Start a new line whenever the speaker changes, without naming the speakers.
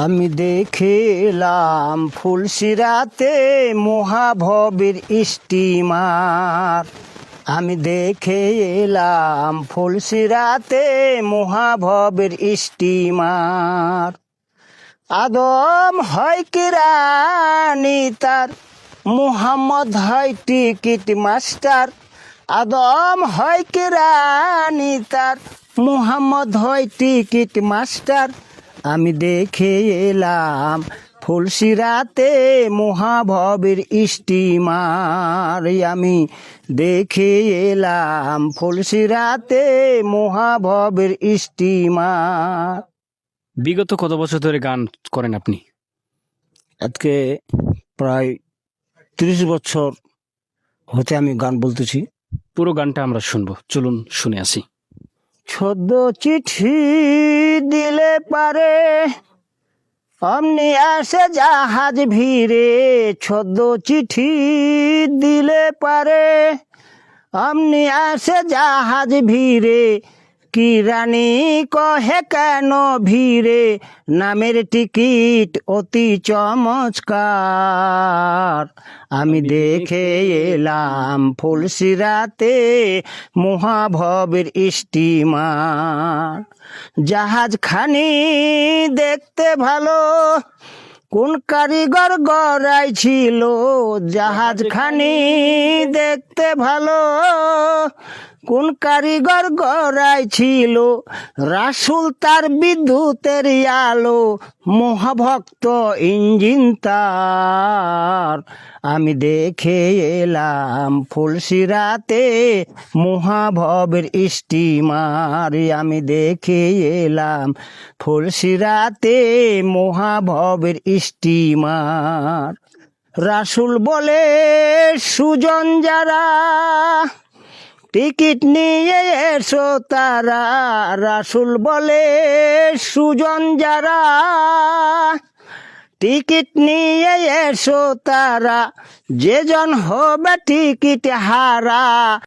আমি দেখেলাম ফুলসিরাতে মহাভবের স্টিমার। আমি দেখে এলাম ফুলসিরাতে মহাভবের স্টিমার। আদম হয় কিরানি তার, মুহাম্মদ হয় টিকিট মাস্টার। আদম হয় কিরানি তার, মুহাম্মদ হয় টিকিট মাস্টার। আমি দেখে এলাম ফুলসিরাতে মহাভবের স্টিমার আমি দেখে এলাম ফুলসিরাতে মহাভবের স্টিমার
বিগত কত বছর ধরে গান করেন আপনি?
আজকে প্রায় তিরিশ বছর হতে আমি গান বলতেছি।
পুরো গানটা আমরা শুনব। চলুন শুনে আসি।
ছদ্ম চিঠি দিলে পারে। অমনি আসে জাহাজ ভিড়ে ছদ্ম চিঠি দিলে পারে। অমনি আসে জাহাজ ভিড়ে কি রানী কহে কেন ভিড়ে? নামের টিকিট অতি চমৎকার। আমি দেখে এলাম ফুলসিরাতে মহাভবের স্টিমার। জাহাজ খানি দেখতে ভালো কোন কারিগর গড়াই ছিল? জাহাজ খানি দেখতে ভালো কোন কারিগর গড়াই ছিল রাসুল তার বিদ্যুতের আলো, মহাভক্ত ইঞ্জিন তার। আমি দেখে এলাম ফুলসিরাতে মহাভবের স্টিমার। আমি দেখে এলাম ফুলসিরাতে মহাভবের স্টিমার। রাসুল বলে, সুজন যারা টিকিট নিয়ে এসো তারা। রাসুল বলে, সুজন যারা, টিকিট নিয়ে এসো তারা। যেজন হবে টিকিট হারা।